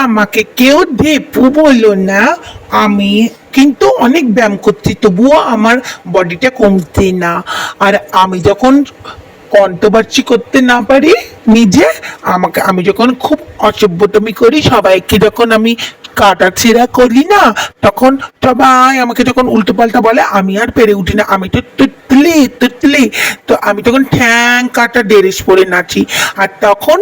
আমাকে কেউ ঢেপু বলল না, আমি কিন্তু অনেক ব্যায়াম করছি, তবুও আমার বডিটা কমছে না। আর আমি যখন কণ্ঠবার্চি করতে না পারি, নিজে আমাকে, আমি যখন খুব অসভ্যতমি করি, সবাইকে যখন আমি কাটা ছেঁড়া করি না, তখন সবাই আমাকে যখন উল্টো পাল্টা বলে, আমি আর পেরে উঠি না, আমি তো তুতলি তুতলি। তো আমি তখন ঠ্যাং কাটা ডেরেস পরে নাচি। আর তখন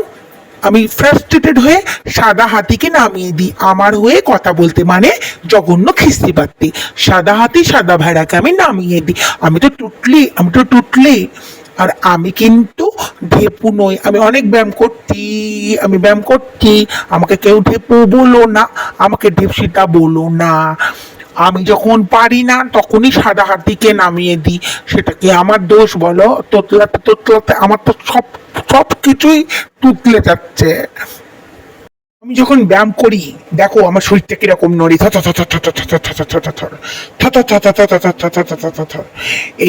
আমি ফ্রাস্ট্রেটেড হয়ে সাদা হাতিকে নামিয়ে দিই। আমার হয়ে কথা বলতে মানে জঘন্য খিস্তি পাত্তি সাদা হাতি সাদা ভেড়াকে আমি নামিয়ে দিই। আমি তো টুটলি, আমি তো টুটলি। আর আমি কিন্তু ঢেপু নই। আমি অনেক ব্যায়াম করছি, আমি ব্যায়াম করছি। আমাকে কেউ ঢেপু বলো না। আমাকে ঢেপসিটা বলো না। আমি যখন পারি না, তখনই সাদা হাতিকে নামিয়ে দিই। সেটাকে আমার দোষ বলো, তোতলাতে তোতলাতে আমার তো সব সব কিছুই তুতলে যাচ্ছে। আমি যখন ব্যায়াম করি দেখো আমার শরীরটা কীরকম নড়ে।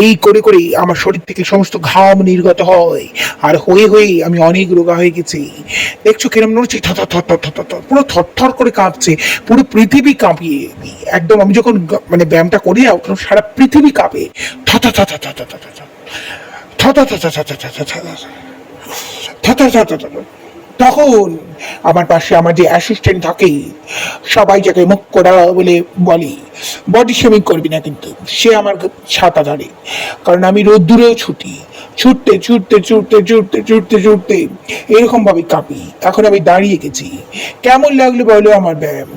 এই করে করে আমার শরীর থেকে সমস্ত ঘাম নির্গত হয় আর হয়ে হয়ে আমি অনেক রোগা হয়ে গেছি দেখছ কিরম নড়ছে থ থ থ থ থ থ থ। পুরো থরথর করে কাঁপছে পুরো পৃথিবী কাঁপিয়ে একদম আমি যখন মানে ব্যায়ামটা করি না সারা পৃথিবী কাঁপে থ থ থ থ থ থ থ থ থ। থ থ থ থ থ থ থ থ থ থ। থ থ থ থ থ থ। তখন আমার পাশে আমার যে অ্যাসিস্ট্যান্ট থাকে, সবাই যাকে মুখ করা বলে বলে বডি শেমিং করবি না কিন্তু, সে আমার ছাতা ধরে কারণ আমি রোদ্দুরেও ছুটি, ছুটতে ছুটতে ছুটতে ছুটতে ছুটতে ছুটতে এরকমভাবে কাঁপি। এখন আমি দাঁড়িয়ে গেছি। কেমন লাগল বলো আমার ব্যায়াম